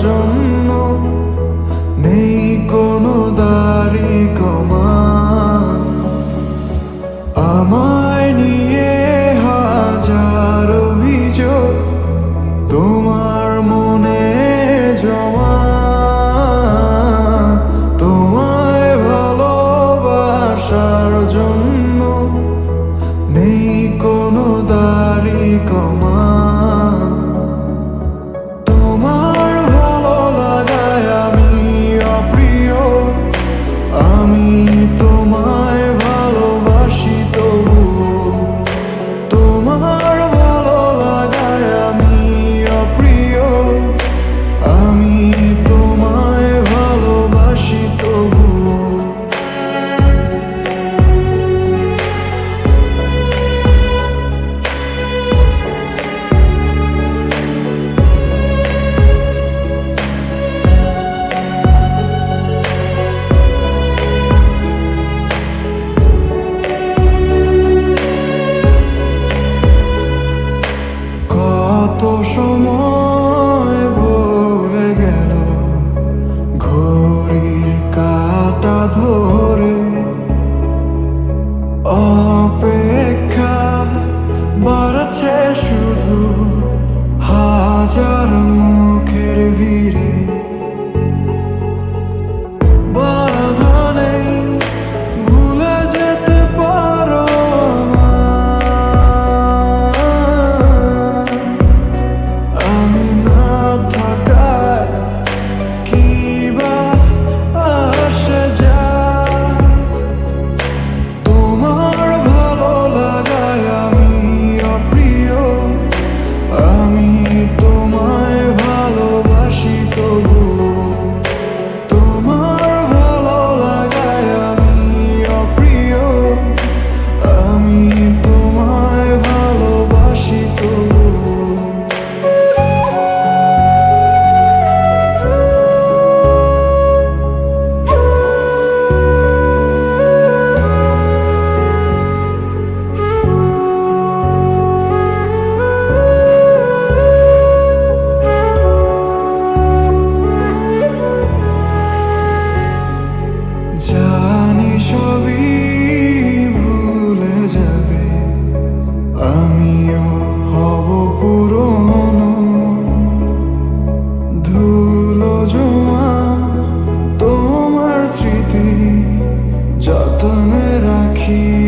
জন্য নেই কোনো দাড়ি কমা। আমায় নিয়ে হাজার অভিযোগ তোমার রাখি